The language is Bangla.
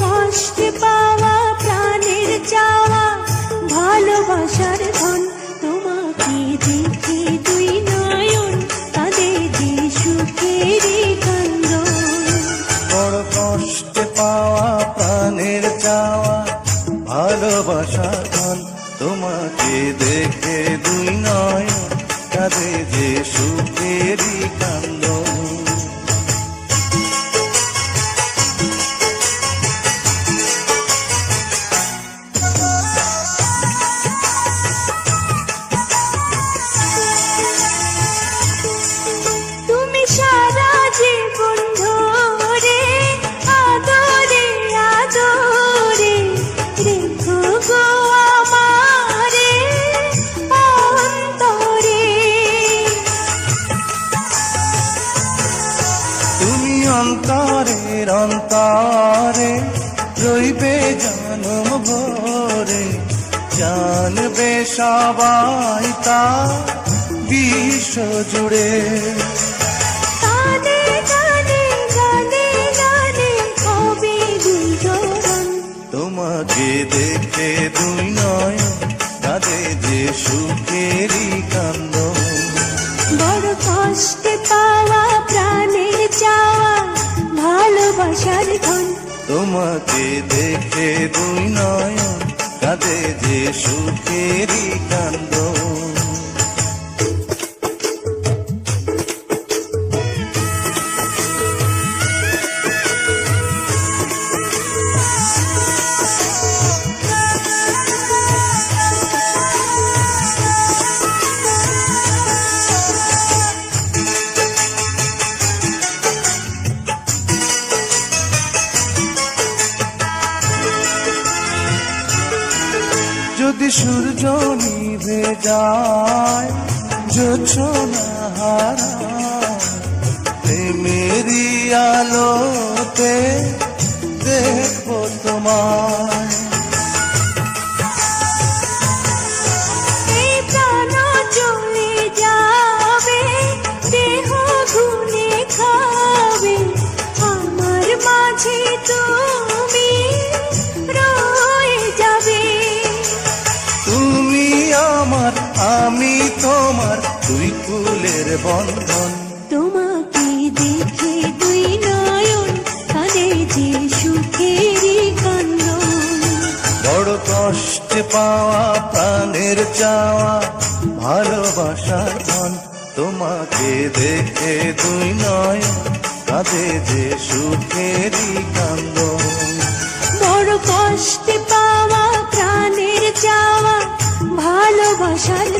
কষ্ট পাওয়া প্রাণের চাওয়া, ভালোবাসার ধন তোমাকে দেখে দুই নয়ন, তাদের যে সুখের বড় কষ্ট পাওয়া প্রাণের চাওয়া, ভালোবাসা ধন তোমাকে দেখে দুই নয়ন, তাদের যে সুখেরই অন্তরের অন্তরে রইবে জন্ম ভরে জানবে সবাই তা বিশ্ব জুড়ে। তোমাকে দেখে দুই নয় কাঁদে যে সুখেরই ভালোবাসার ধন তোমাকে দেখে দুই নয় কাঁদে যে সুখেরই কান্দ যদি সূর্য নিভে যায় যোছনা হারা। প্রেমেরই আলোতে দেখব তোমায় আমি তোমার দুই ফুলের বন্ধন। তোমাকে দেখে দুই নয়ন কাঁদে যে সুখেরই কান্দন। বড় কষ্টে পাওয়া প্রাণের চাওয়া ভালোবাসার ধন। তোমাকে দেখে দুই নয় কাঁদে যে সুখেরই কান্দন। বড় কষ্টে পাওয়া প্রাণের চাওয়া ভালোবাসার